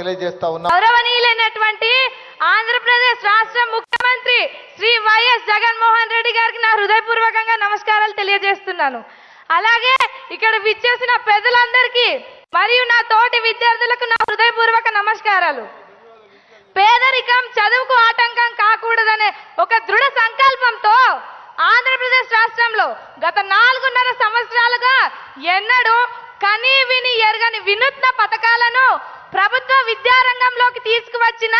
తెలియజేస్తా గౌరవనీయులైనటువంటి ఆంధ్రప్రదేశ్ రాష్ట్ర ముఖ్యమంత్రి శ్రీ వైఎస్ జగన్మోహన్ రెడ్డి గారికి నా హృదయపూర్వకంగా నమస్కారాలు తెలియజేస్తున్నాను. అలాగే ఇక్కడ విచ్చేసిన పెద్దలందరికీ మరియు నా తోటి విద్యార్థులకు నా హృదయపూర్వక నమస్కారాలు. పేదరికం చదువుకు ఆటంకం కాకూడదనే ఒక దృఢ సంకల్పంతో ఆంధ్రప్రదేశ్ రాష్ట్రంలో గత నాలుగున్నర సంవత్సరాలుగా ఎన్నడూ కనీ విని ఎరగని వినూత్న పథకాలను ప్రభుత్వ విద్యారంగంలోకి తీసుకువచ్చిన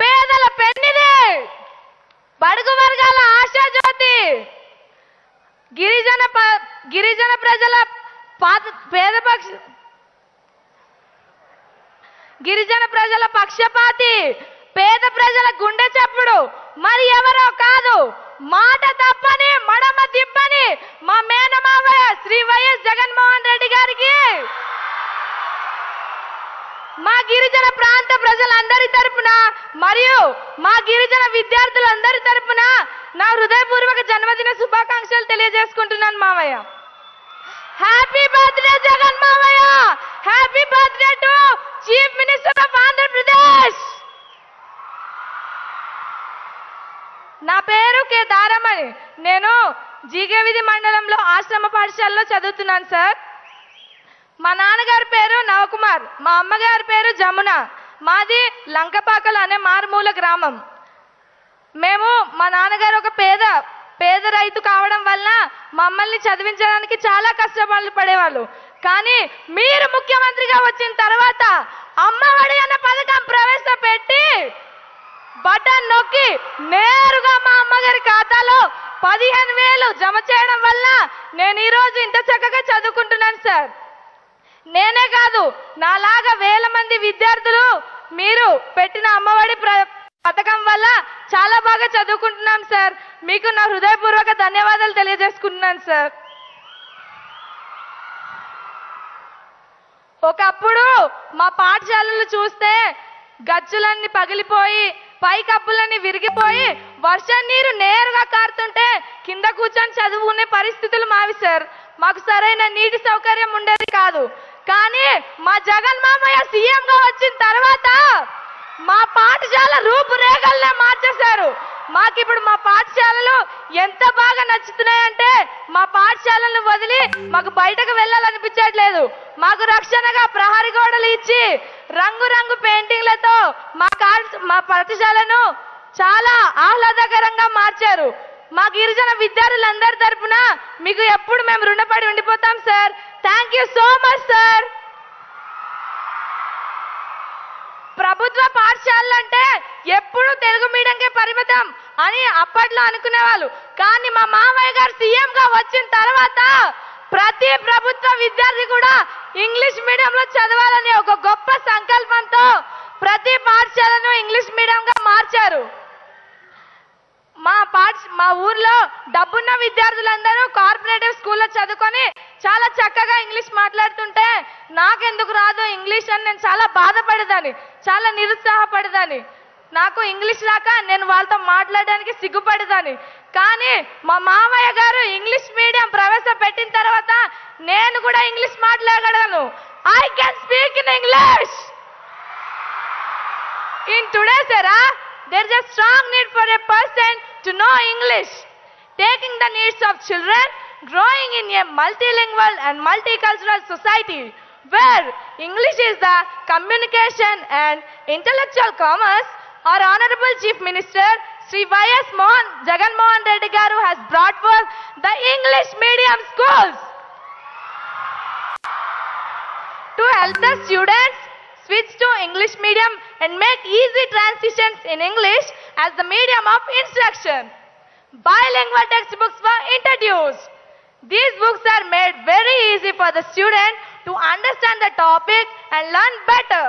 పేదల పెన్నిది. బడుగు వర్గాల ఆశాజ్యోతి. గిరిజన గిరిజన ప్రజల పాత పేద పక్ష గిరిజన ప్రజల పక్షపాతి పేద ప్రజల గుండె చప్పుడు. మరి ఎవరో కాదు. మాట తప్పని మడమ తిప్పని మా మేనమావయ్య శ్రీ వైఎస్ జగన్మోహన్ రెడ్డి గారికి మా గిరిజన ప్రాంత ప్రజలందరి తరపున మరియు మా గిరిజన విద్యార్థులందరి తరపున నా హృదయపూర్వక జన్మదిన శుభాకాంక్షలు తెలియజేసుకుంటున్నాను మావయ్య. హ్యాపీ బర్త్డే జగన్ మావయ్య! Happy birthday to chief minister of Andhra Pradesh నా పేరు కే దారమణి. నేను జీగేవిధి మండలంలో ఆశ్రమ పాఠశాలలో చదువుతున్నాను సార్. మా నాన్నగారి పేరు నవకుమార్ మా అమ్మగారి పేరు జమున. మాది లంకపాకలు అనే మారుమూల గ్రామం. మేము మా నాన్నగారు ఒక పేద పేద రైతు కావడం వల్ల మమ్మల్ని చదివించడానికి చాలా కష్టపడి పడేవాళ్ళు. కానీ మీరు ముఖ్యమంత్రిగా వచ్చిన తర్వాత అమ్మఒడి అన్న పథకం ప్రవేశపెట్టి బటన్ నొక్కి నేరుగా మా అమ్మగారి ఖాతాలో పదిహేను వేలు జమ చేయడం వల్ల నేను ఈరోజు ఇంత చక్కగా చదువుకుంటున్నాను సార్. నేనే కాదు నాలాగా వేల మంది విద్యార్థులు మీరు పెట్టిన అమ్మఒడి పథకం వల్ల చాలా బాగా చదువుకుంటున్నాం సార్. మీకు నా హృదయపూర్వక ధన్యవాదాలు తెలియజేసుకుంటున్నాను సార్. ఒకప్పుడు మా పాఠశాలలు చూస్తే గచ్చులన్నీ పగిలిపోయి పై కప్పులన్నీ విరిగిపోయి వర్షం నీరు నేరుగా కారుతుంటే కింద కూర్చొని చదువుకునే పరిస్థితులు మావి సార్. మాకు సరైన నీటి సౌకర్యం ఉండేది కాదు. కానీ మా జగన్ మామయ్య సీఎం గా వచ్చిన తర్వాత మా పాఠశాల రూపురేఖలనే మార్చేశారు. మాకు ఇప్పుడు మా పాఠశాలలు ఎంత బాగా నచ్చుతున్నాయంటే మా పాఠశాలను వదిలి మాకు బయటకు వెళ్ళాలనిపించట్లేదు. మాకు రక్షణగా ప్రహరీ గోడలు ఇచ్చి రంగురంగు పెయింటింగ్లతో మా మా పాఠశాలను చాలా ఆహ్లాదకరంగా మార్చారు. మా గిరిజన విద్యార్థులందరి తరపున మీకు ఎప్పుడు మేము రుణపడి ఉండిపోతాం sir. Thank you so much sir. ప్రభుత్వ పాఠశాలలు అంటే ఎప్పుడు తెలుగు మీడియంకే పరిమితం అని అప్పట్లో అనుకునేవాళ్ళు. కానీ మా మామయ్య గారు సీఎం గా వచ్చిన తర్వాత ప్రతి ప్రభుత్వ విద్యార్థి కూడా ఇంగ్లీష్ మీడియంలో చదవాలని ఒక గొప్ప సంకల్పంతో ప్రతి పాఠశాలను ఇంగ్లీష్ మీడియంగా మార్చారు. మా ఊర్లో డబ్బున్న విద్యార్థులందరూ కార్పొరేటివ్ స్కూల్లో చదువుకొని చాలా చక్కగా ఇంగ్లీష్ మాట్లాడుతుంటే నాకెందుకు రాదు ఇంగ్లీష్ అని నేను చాలా బాధపడేదాన్ని చాలా నిరుత్సాహపడేదాన్ని. నాకు ఇంగ్లీష్ రాక నేను వాళ్ళతో మాట్లాడడానికి సిగ్గుపడేదాన్ని. కానీ మా మామయ్య గారు ఇంగ్లీష్ మీడియం ప్రవేశపెట్టిన తర్వాత నేను కూడా ఇంగ్లీష్ మాట్లాడగలను. I can speak in English in today era, there is a strong need for a person to know English, taking the needs of children growing in a multilingual and multicultural society where English is the communication and intellectual commerce. Our Honorable Chief Minister Sri Y.S. Mohan Jagan Mohan has brought forth the English medium schools to help the students switch to English medium and make easy transitions in English as the medium of instruction. Bilingual textbooks were introduced. These books are made very easy for the student to understand the topic and learn better.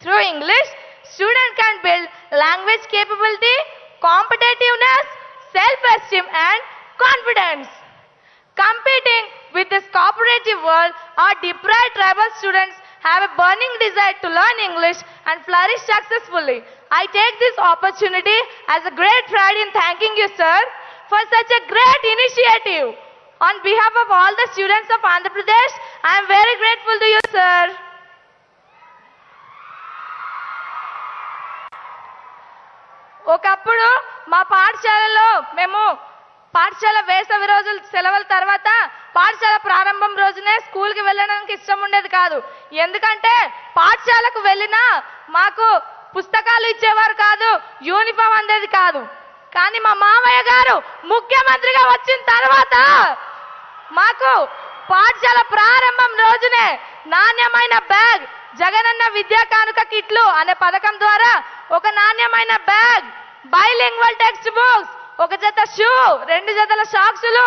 Through English, student can build language capability, competitiveness, self-esteem and confidence. Competing with this cooperative world, our deprived tribal students have a burning desire to learn English and flourish successfully. I take this opportunity as a great pride in thanking you, sir, for such a great initiative. On behalf of all the students of Andhra Pradesh, I am very grateful to you, sir. ఒకప్పుడు మా పాఠశాలలో మేము పాఠశాల వేసవి రోజులు సెలవుల తర్వాత పాఠశాల ప్రారంభం రోజునే స్కూల్కి వెళ్ళడానికి ఇష్టం ఉండేది కాదు. ఎందుకంటే పాఠశాలకు వెళ్ళినా మాకు పుస్తకాలు ఇచ్చేవారు కాదు యూనిఫామ్ అందేది కాదు. కానీ మా మామయ్య గారు ముఖ్యమంత్రిగా వచ్చిన తర్వాత మాకు పాఠశాల ప్రారంభం రోజునే నాణ్యమైన బ్యాగ్ జగనన్న విద్యా కానుక కిట్లు అనే పథకం ద్వారా ఒక నాణ్యమైన బ్యాగ్ బైలింగ్వల్ టెక్స్ట్ బుక్స్ ఒక జత షూ రెండు జతల సాక్సులు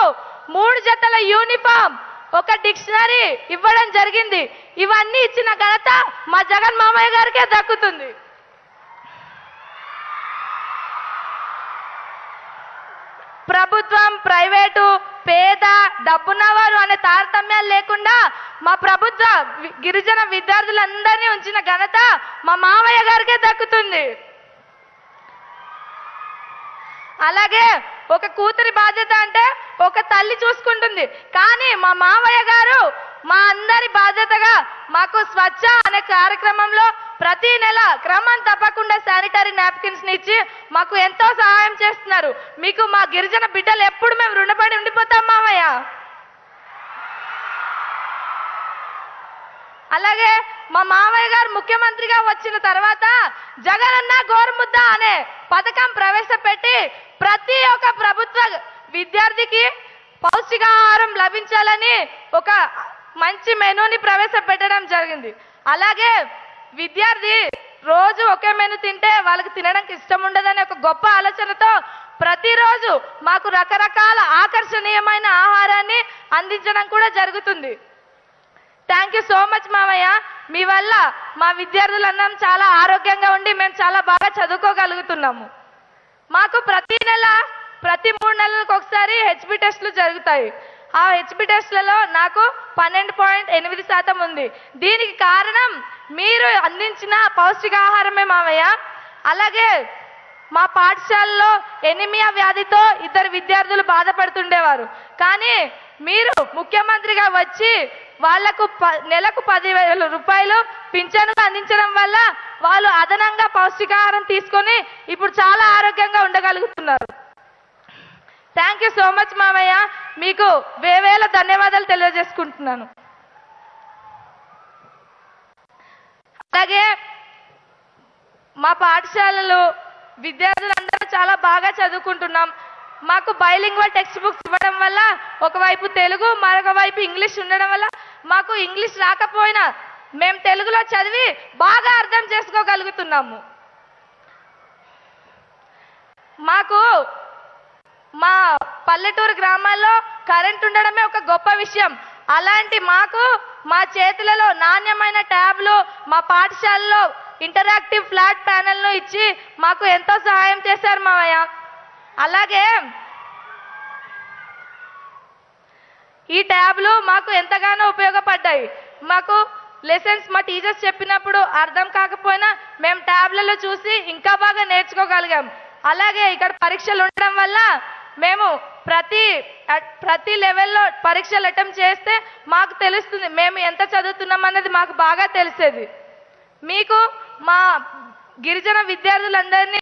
మూడు జతల యూనిఫామ్ ఒక డిక్షనరీ ఇవ్వడం జరిగింది. ఇవన్నీ ఇచ్చిన ఘనత మా జగన్ మామయ్య గారికే దక్కుతుంది. ప్రభుత్వం ప్రైవేటు పేద డబ్బున్నవారు అనే తారతమ్యాలు లేకుండా మా ప్రభుత్వ గిరిజన విద్యార్థులందరినీ ఉంచిన ఘనత మా మామయ్య గారికే దక్కుతుంది. అలాగే ఒక కూతురి బాధ్యత అంటే ఒక తల్లి చూసుకుంటుంది. కానీ మా మావయ్య గారు మా అందరి బాధ్యతగా మాకు స్వచ్ఛ అనే కార్యక్రమంలో ప్రతి నెల క్రమం తప్పకుండా శానిటరీ నాప్కిన్స్ని ఇచ్చి మాకు ఎంతో సహాయం చేస్తున్నారు. మీకు మా గిరిజన బిడ్డలు ఎప్పుడు మేము రుణపడి ఉండిపోతాం మావయ్య అలాగే మా మామయ్య గారు ముఖ్యమంత్రిగా వచ్చిన తర్వాత జగనన్న గోరుముద్ద అనే పథకం ప్రవేశపెట్టి ప్రతి ఒక్క ప్రభుత్వ విద్యార్థికి పౌష్టికాహారం లభించాలని ఒక మంచి మెనూని ప్రవేశపెట్టడం జరిగింది. అలాగే విద్యార్థి రోజు ఒకే మెను తింటే వాళ్ళకి తినడానికి ఇష్టం ఉండదనే ఒక గొప్ప ఆలోచనతో ప్రతిరోజు మాకు రకరకాల ఆకర్షణీయమైన ఆహారాన్ని అందించడం కూడా జరుగుతుంది. థ్యాంక్ యూ సో మచ్ మామయ్య. మీ వల్ల మా విద్యార్థులందరం చాలా ఆరోగ్యంగా ఉండి మేము చాలా బాగా చదువుకోగలుగుతున్నాము. మాకు ప్రతి నెల ప్రతి మూడు నెలలకు ఒకసారి హెచ్పి టెస్టులు జరుగుతాయి. ఆ హెచ్పి టెస్టులలో నాకు పన్నెండు పాయింట్ ఎనిమిది శాతం ఉంది. దీనికి కారణం మీరు అందించిన పౌష్టికాహారమే మామయ్య. అలాగే మా పాఠశాలలో ఎనిమియా వ్యాధితో ఇద్దరు విద్యార్థులు బాధపడుతుండేవారు. కానీ మీరు ముఖ్యమంత్రిగా వచ్చి వాళ్ళకు ప- నెలకు పదివేల రూపాయలు పింఛను అందించడం వల్ల వాళ్ళు అదనంగా పౌష్టికాహారం తీసుకొని ఇప్పుడు చాలా ఆరోగ్యంగా ఉండగలుగుతున్నారు. థ్యాంక్ యూ సో మచ్ మామయ్య. మీకు వేవేల ధన్యవాదాలు తెలియజేసుకుంటున్నాను. అలాగే మా పాఠశాలలో విద్యార్థులందరూ చాలా బాగా చదువుకుంటున్నాం. మాకు బైలింగ్వల్ టెక్స్ట్ బుక్స్ ఇవ్వడం వల్ల ఒకవైపు తెలుగు మరొక వైపు ఇంగ్లీష్ ఉండడం వల్ల మాకు ఇంగ్లీష్ రాకపోయినా మేము తెలుగులో చదివి బాగా అర్థం చేసుకోగలుగుతున్నాము. మాకు మా పల్లెటూరు గ్రామాల్లో కరెంట్ ఉండడమే ఒక గొప్ప విషయం. అలాంటి మాకు మా చేతులలో నాణ్యమైన ట్యాబ్లు మా పాఠశాలలో ఇంటరాక్టివ్ ఫ్లాట్ ప్యానెల్ను ఇచ్చి మాకు ఎంతో సహాయం చేశారు మావయ్య. అలాగే ఈ ట్యాబ్లు మాకు ఎంతగానో ఉపయోగపడ్డాయి. మాకు లెసన్స్ మా టీచర్స్ చెప్పినప్పుడు అర్థం కాకపోయినా మేము ట్యాబ్లలో చూసి ఇంకా బాగా నేర్చుకోగలిగాం. అలాగే ఇక్కడ పరీక్షలు ఉండడం వల్ల మేము ప్రతి ప్రతి లెవెల్లో పరీక్షలు అటెంప్ట్ చేస్తే మాకు తెలుస్తుంది మేము ఎంత చదువుతున్నాం అనేది మాకు బాగా తెలిసేది. మీకు మా గిరిజన విద్యార్థులందరినీ